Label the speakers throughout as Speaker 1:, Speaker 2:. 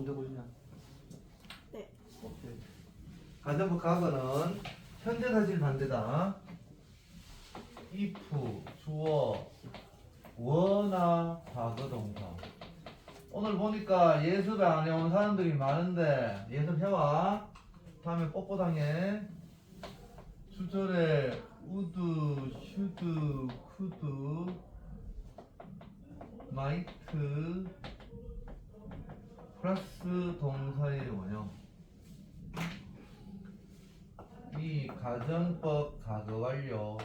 Speaker 1: 나온다고 그러냐?
Speaker 2: 네.
Speaker 1: 오케이. 가정부 과거는 현재 사실 반대다. if 주어 원화 과거 동사. 오늘 보니까 예습에 안 해온 사람들이 많은데 예습해와. 다음에 뽀뽀당해. 주절에 우드, 슈드, 쿠드, 마이트 플러스 동사의 원형. 이 가정법 가거 완료.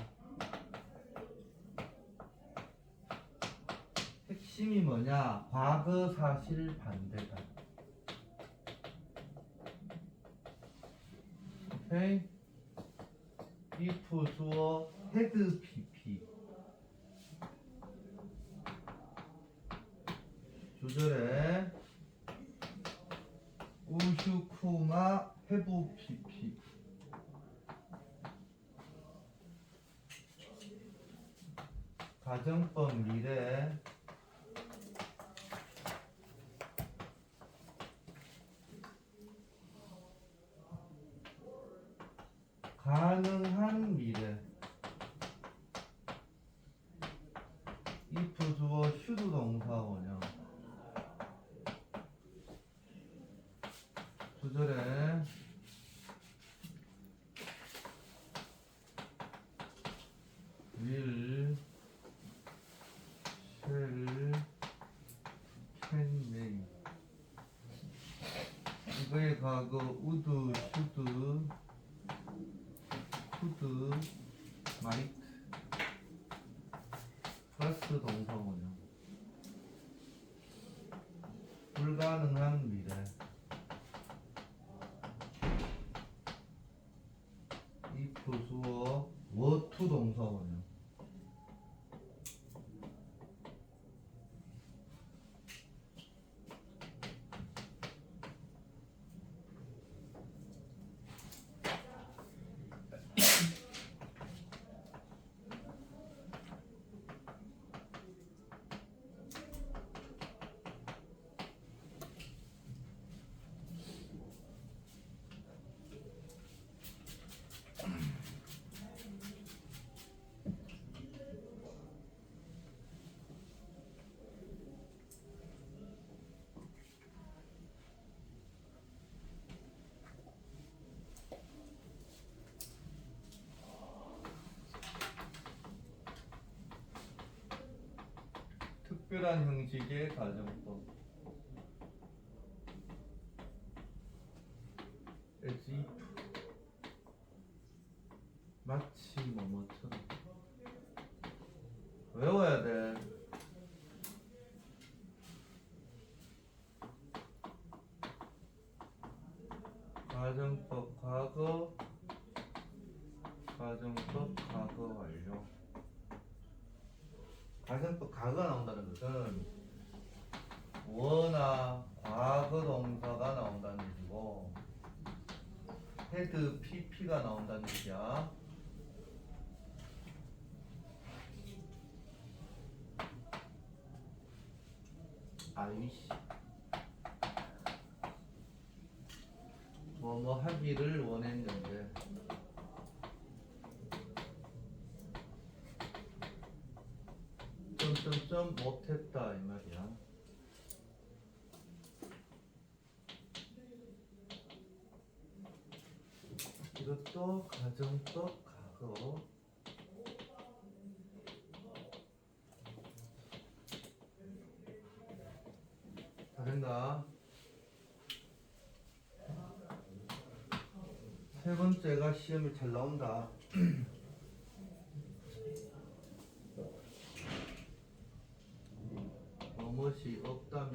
Speaker 1: 핵심이 뭐냐? 과거 사실 반대다. 오케이? if 주어 헤드 pp 주절에 우슈쿠마 pp 가정법 미래 가능한 미래 if 주어 슈드 동사 원형 주절에 will may 이거의 과거 would should could might 플러스 동사원형 불가능한 미래 if 주어 were to 동사원형 특별한 형식의 가정법 as if 마치 뭐뭐처럼 외워야 돼 가정법 과거 가정법 과거 완료 가정법 과거가 나온다는 것은 워나 과거 동사가 나온다는 얘기고 헤드 pp가 나온다는 얘기야. 아이씨 뭐뭐 하기를 원했는데 점점점 못했다 이 말이야. 이것도 가정법 과거. 다 된다. 세 번째가 시험에 잘 나온다. 무엇이 없다면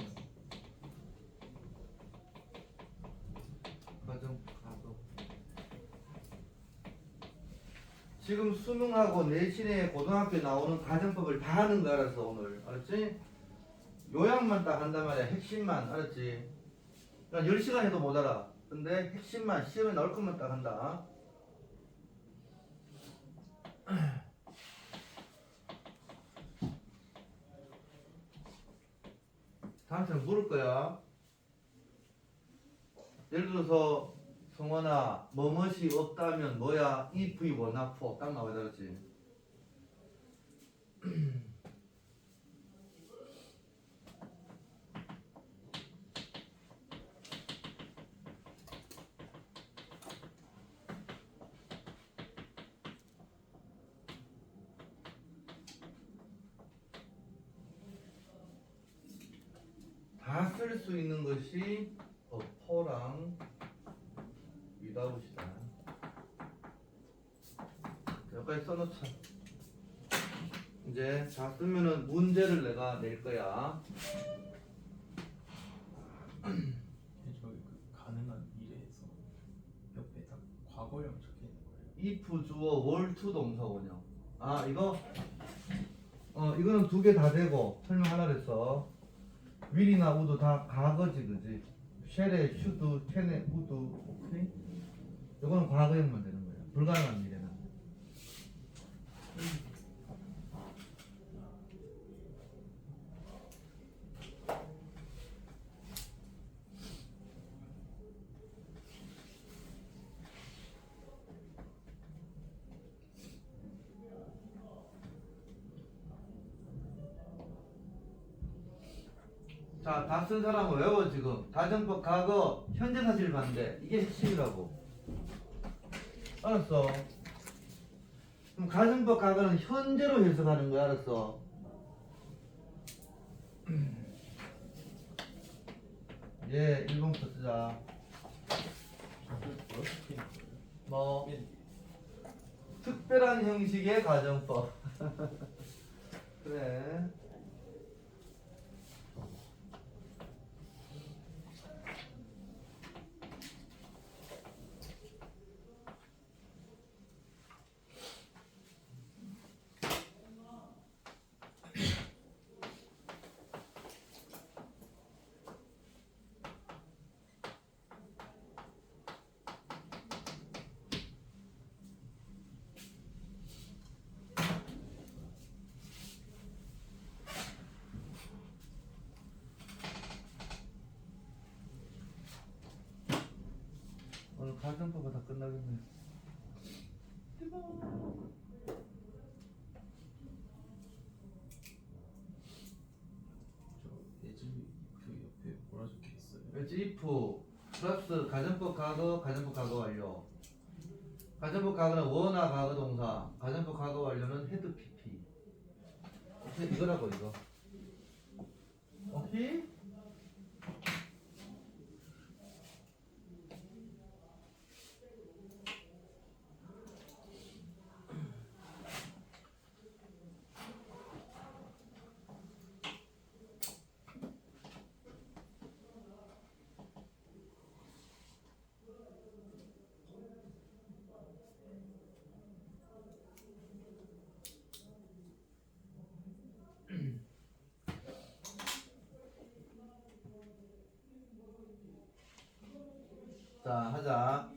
Speaker 1: 가정 가도 지금 수능하고 내신에 고등학교 나오는 가정법을 다 하는 거 알았어 오늘 알았지? 요약만 딱 한단 말이야 핵심만 알았지? 그러니까 10시간 해도 못 알아 근데 핵심만 시험에 나올 것만 딱 한다 다음처럼 물을 거야. 예를 들어서 성원아 뭐뭇이 없다면 뭐야? if 원하포 딱 나와야 되지. 다 쓸 수 있는 것이 어, 포랑 위다웃이다. 여기까지 써놓자. 이제 다 쓰면은 문제를 내가 낼 거야.
Speaker 3: 저기 그 가능한 미래에서 옆에 딱 과거형 적혀 있는 거예요.
Speaker 1: if 주어 월투 동사 원형. 아 이거 어 이거는 두 개 다 되고 설명하라 그랬어. will이나 would 다 과거지 그지? 쉘에 should, can에 would 오케이? 이거는 과거형만 되는. 불가능한 미래는. 자, 다 쓴 사람은 외워 지금. 가정법 과거 현재 사실 반대. 이게 핵심이라고. 알았어. 그럼 가정법 과거는 현재로 해석하는 거야, 알았어? 예, 1번부터 쓰자.
Speaker 3: 뭐
Speaker 1: 특별한 형식의 가정법. 그래. 오늘 가정법은 다 끝나겠네.
Speaker 3: 저 예지 그 옆에 뭐라 적혀 있어요?
Speaker 1: 왠지 if 플러스 가정법 과거 가정법 과거 완료. 가정법 과거는 원화 과거 동사. 가정법 과거 완료는 헤드 pp. 이거라고 이거. 오케이? 자 하자.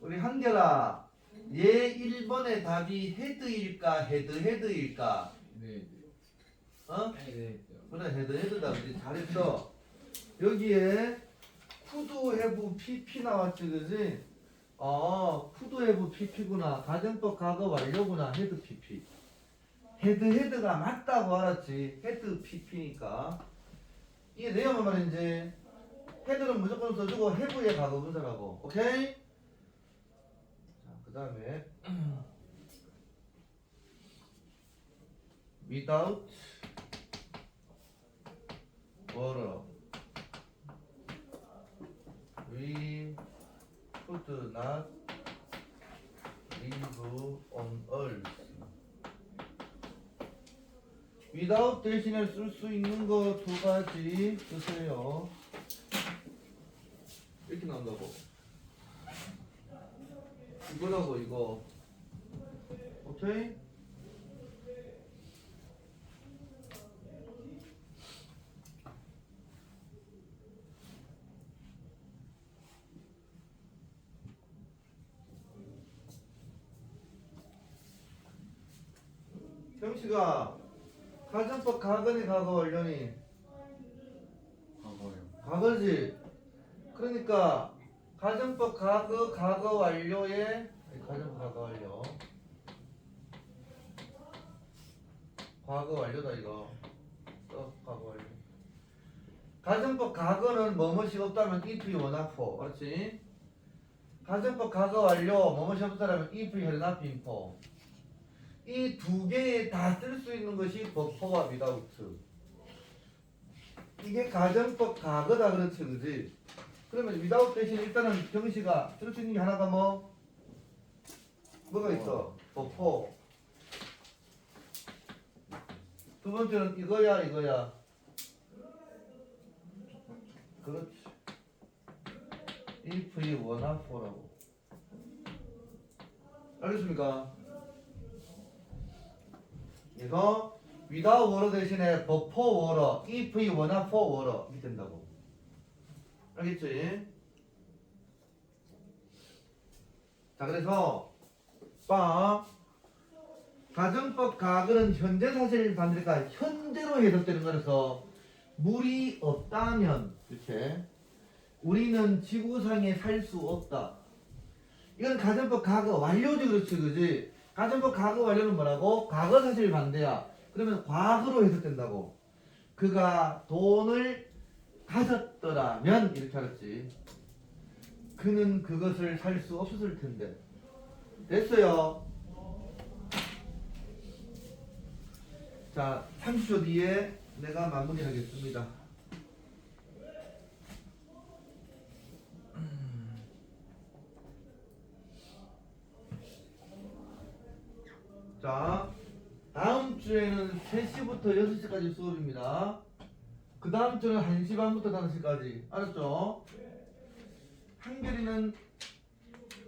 Speaker 1: 우리 한결아. 얘 1번의 답이 헤드일까 헤드 헤드일까?
Speaker 3: 네.
Speaker 1: 어?
Speaker 3: 네. 네.
Speaker 1: 그래 헤드 헤드다 그지 잘했어 여기에 쿠드 해부 PP 나왔지 그지 어 쿠드 해부 PP구나 가정법 과거 완료구나 헤드 PP 헤드 헤드가 맞다고 알았지 헤드 PP니까 이게 내용은 말인지 헤드는 무조건 써주고 해부의 과거 분사라고 오케이 자그 다음에 without water. We could not live on earth. without 대신에 쓸 수 있는 거 두 가지 쓰세요. 나온다고. 이거라고 이거. 오케이? 형씨가 가정법 가거니 가거 완료니
Speaker 3: 과거형.
Speaker 1: 가거지 그러니까 가정법 과거 과거 완료의 가정법 과거 완료. 과거 완료다 이거. 어, 과거 완료. 가정법 과거는 뭐뭐시 없다면 if 원하포 그렇지? 가정법 과거 완료 뭐뭐시 없다면 if 혈납 인포 이 두 개에 다 쓸 수 있는 것이 버퍼와 without. 이게 가정법 과거다 그렇지 그지 그러면 without 대신 일단은 경씨가 쓸수 있는 게 하나가 뭐? 뭐가 있어? 버퍼 두 번째는 이거야 이거야? 그렇지. if 이 원하포라고. 알겠습니까? 이거 without 워러 대신에 before 워러 if 이 원하포 워러 이렇게 된다고 알겠지? 자 그래서 빠 가정법 가글은 현재 사실 반대니까 현재로 해석되는 거라서 물이 없다면 이렇게 우리는 지구상에 살 수 없다. 이건 가정법 과거 완료지 그렇지 그지? 가정법 과거 완료는 뭐라고? 과거 사실 반대야. 그러면 과거로 해석된다고. 그가 돈을 가졌더라면 이렇게 알았지. 그는 그것을 살 수 없었을 텐데. 됐어요. 자, 30초 뒤에 내가 마무리하겠습니다. 자, 다음 주에는 3시부터 6시까지 수업입니다. 그 다음 주는 1시 반부터 5시까지. 알았죠? 한결이는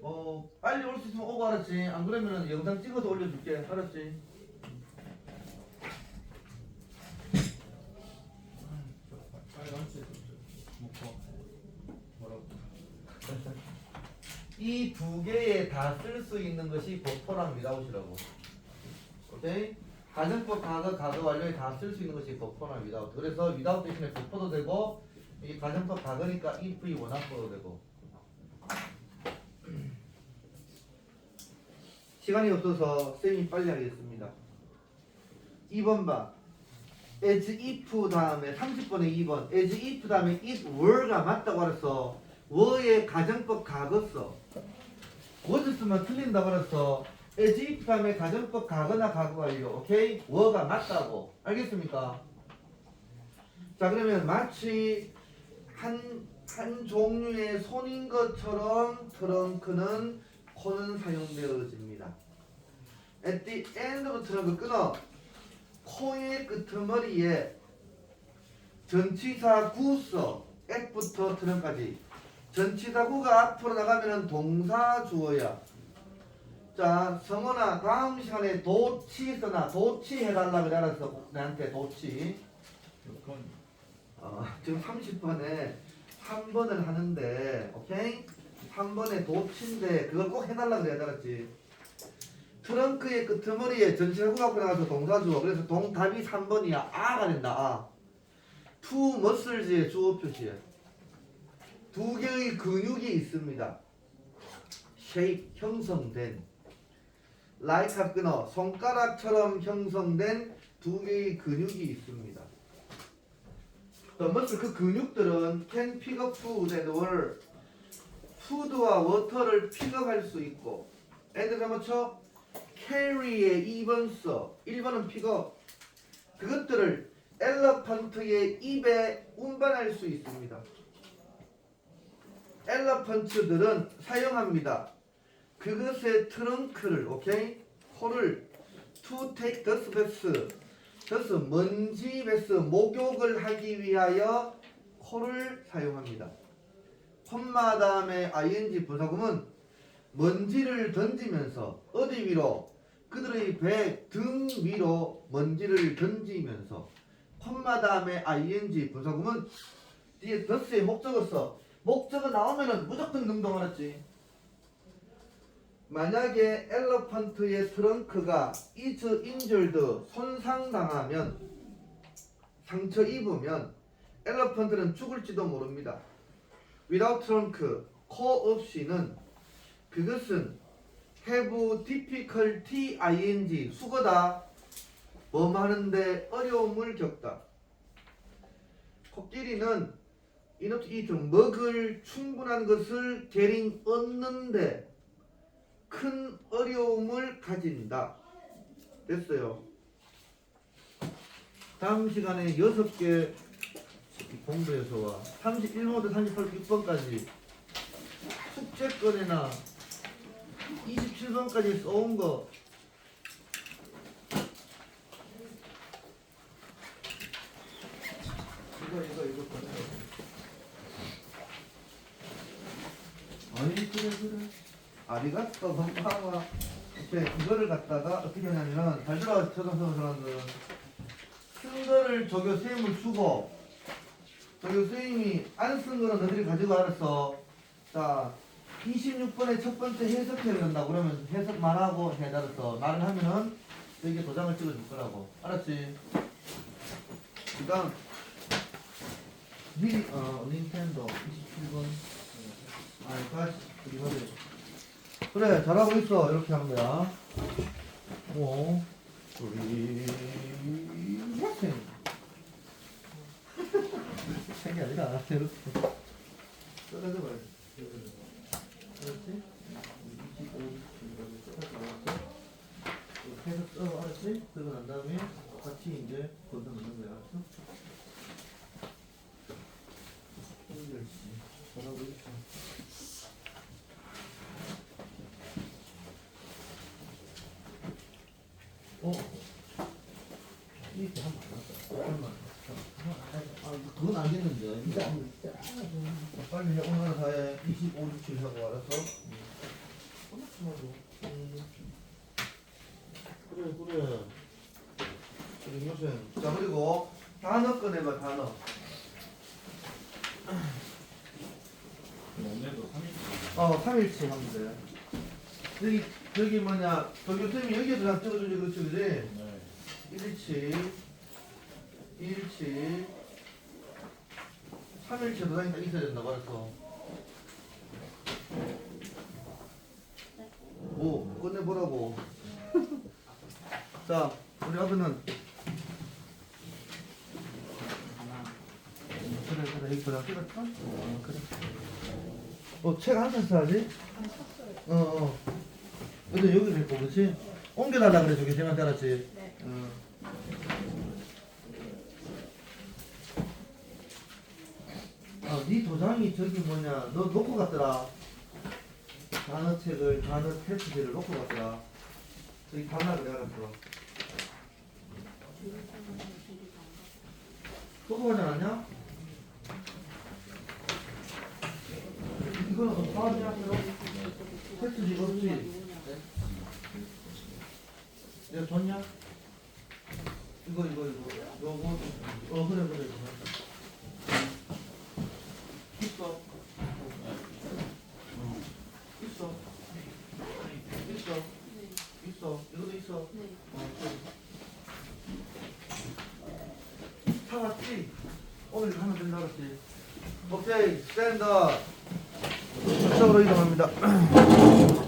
Speaker 1: 어, 빨리 올 수 있으면 오고 알았지? 안 그러면 영상 찍어서 올려줄게. 알았지? 이 두 개에 다 쓸 수 있는 것이 버퍼랑 위다웃이라고. 오케이? 가정법 과거 과거 완료에 다 쓸 수 있는 것이 버퍼랑 위다웃. 그래서 위다웃 대신에 버퍼도 되고 이 가정법 과거니까 if 원합법도 되고. 시간이 없어서 쌤이 빨리 하겠습니다. 2번 봐. as if 다음에 30번에 2번 as if 다음에 if were가 맞다고 알았어. were의 가정법 과거 써. was 쓰면 틀린다고 알았어. As if 다음에 가정법 과거나 과거 완료. 오케이? were가 맞다고. 알겠습니까? 자 그러면 마치 한, 한 종류의 손인 것처럼 트렁크는 코는 사용되어집니다. At the end of 트렁크 끊어. 코의 끄트머리에 전치사 구 써. at부터 트렁까지. 전치사 구가 앞으로 나가면은 동사 주어야. 자, 성원아, 다음 시간에 도치 써놔. 도치 해달라고 알았어. 나한테 도치. 어, 지금 30번에 3번을 하는데, 오케이? 3번에 도치인데, 그걸 꼭 해달라고 그래야 알았지? 트렁크의 끄트머리에 전체구 갖고 나가서 동사 주어. 그래서 동, 답이 3번이야. 아가 된다, 아. 투 머슬즈의 주어 표시야. 두 개의 근육이 있습니다. shape, 형성된. 합 끊어. 손가락처럼 형성된 두 개의 근육이 있습니다. Muscle 그 근육들은 can pick up food and water 푸드와 워터를 픽업할 수 있고 and 뭐죠? carry의 2번 써 1번은 픽업 그것들을 엘러펀트의 입에 운반할 수 있습니다 엘러펀트들은 사용합니다 그것의 트렁크를 오케이? 코를 to take the space. 그래서 먼지 베스 목욕을 하기 위하여 코를 사용합니다. 콤마 다음에 ing 부사구문 먼지를 던지면서 어디 위로? 그들의 배 등 위로 먼지를 던지면서 콤마 다음에 ing 부사구문 뒤에 더스의 목적어 써 목적어 나오면은 무조건 능동 알았지 만약에 엘러펀트의 트렁크가 is injured 손상당하면 상처 입으면 엘러펀트는 죽을지도 모릅니다. without trunk 코 없이는 그것은 have difficulty ing 수거다 뭐 하는데 어려움을 겪다 코끼리는 이노트 이트 먹을 충분한 것을 getting 얻는데 큰 어려움을 가진다. 됐어요. 다음 시간에 여섯 개 공부해서 와 31번부터 36번까지 숙제권이나 27번까지 써온 거 이거 이거 꺼내요. 아니 그래 그래 아리가또 반가워 이렇게 이거를 갖다가 어떻게 하냐면 잘 들어 초등학생 사람들은 쓴 거를 저기 선생님을 주고 저기 선생님이 안 쓴 거는 너희들이 가지고 알았어. 자 26번에 첫 번째 해석해야 된다 그러면 해석만 하고 해달았어. 말을 하면은 여기에 도장을 찍어줄 거라고. 알았지? 그 다음 미리 어 닌텐도 27번. 아니 다시 이거 그래 잘하고 있어. 이렇게 하는 거야. 오 우리 책이 아니라 이렇게 써가지고 말이야 그렇지? 25, 26, 이렇게 해서 써 알았지? 그러고 난 다음에 같이 이제 건너 넣는 거야 알았어? 힘들지 잘하고 있어 어? 이렇게 하면 안 맞다. 하면 돼. 빨리 해. 오늘 사에 25, 27 하고 알았어? 음. 그래, 그래. 그래, 요새. 자, 그리고 단어 꺼내봐, 단어.
Speaker 3: 오늘도 3일
Speaker 1: 어, 3일치 하면 돼. 여기, 여기 뭐냐, 저 교수님이 여기에 그냥 찍어주지, 그렇지, 그지?
Speaker 3: 네.
Speaker 1: 1일치, 2일치, 3일치 도장이 딱 있어야 된다고 알았어. 뭐, 끝내보라고. 자, 우리 아버는. 그래, 그래, 여기 도장 찍었어? 어, 그래. 어, 책한편 써야지? 어, 어. 근데 여기를 했고, 그치? 옮겨달라 그래, 저기 쌤한테 알았지? 도장이 저기 뭐냐, 너 놓고 갔더라. 단어책을, 단어 테스트지를 놓고 갔더라. 저기 가나 그래, 알았어. 놓고 가지 않았냐? 이거는 어, 파악이야, 그럼? 테스트지 없지? 내가 줬냐? 이거 이거 이거 요거 어 그래 그래 그래 있어 어. 있어 있어 있어 이것도 있어 어 그래. 사왔지? 그랬지 오케이 스탠드 저쪽으로 이동합니다